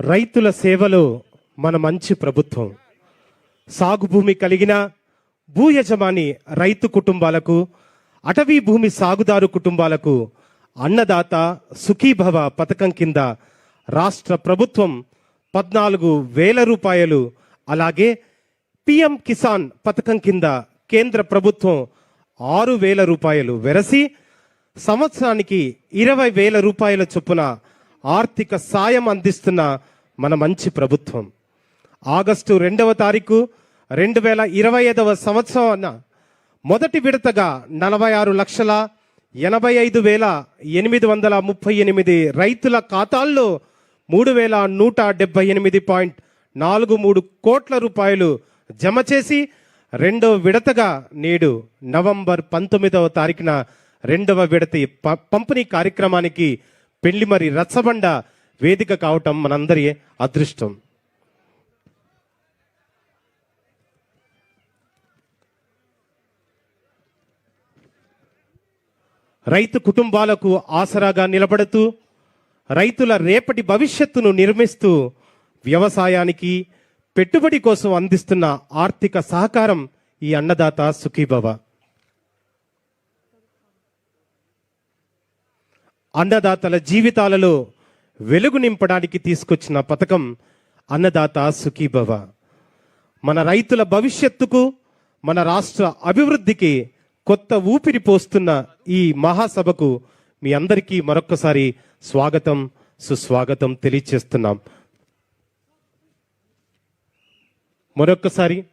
రైతుల సేవలో మన మంచి ప్రభుత్వం. సాగు భూమి కలిగిన భూ యజమాని రైతు కుటుంబాలకు అటవీ భూమి సాగుదారు కుటుంబాలకు అన్నదాత సుఖీభవ పథకం కింద రాష్ట్ర ప్రభుత్వం పద్నాలుగు వేల రూపాయలు అలాగే పిఎం కిసాన్ పథకం కింద కేంద్ర ప్రభుత్వం ఆరు వేల రూపాయలు వెరసి సంవత్సరానికి ఇరవై వేల రూపాయల చొప్పున ఆర్థిక సాయం అందిస్తున్న మన మంచి ప్రభుత్వం. ఆగస్టు రెండవ తారీఖు రెండు వేల ఇరవై ఐదవ సంవత్సరం మొదటి విడతగా నలభై ఆరు లక్షల ఎనభై ఐదు వేల ఎనిమిది వందల ముప్పై ఎనిమిది రైతుల ఖాతాల్లో మూడు వేల నూట డెబ్బై ఎనిమిది పాయింట్ నాలుగు మూడు కోట్ల రూపాయలు జమ చేసి రెండవ విడతగా నేడు నవంబర్ పంతొమ్మిదవ తారీఖున రెండవ విడత పంపిణీ కార్యక్రమానికి పెళ్ళిమరి రచ్చబండ వేదిక కావటం మనందరి అదృష్టం. రైతు కుటుంబాలకు ఆసరాగా నిలబడుతూ రైతుల రేపటి భవిష్యత్తును నిర్మిస్తూ వ్యవసాయానికి పెట్టుబడి కోసం అందిస్తున్న ఆర్థిక సహకారం ఈ అన్నదాత సుఖీభవ. అన్నదాతల జీవితాలలో వెలుగు నింపడానికి తీసుకొచ్చిన పథకం అన్నదాత సుఖీభవ. మన రైతుల భవిష్యత్తుకు మన రాష్ట్ర అభివృద్ధికి కొత్త ఊపిరి పోస్తున్న ఈ మహాసభకు మీ అందరికీ మరొక్కసారి స్వాగతం సుస్వాగతం తెలియచేస్తున్నాం. మరొక్కసారి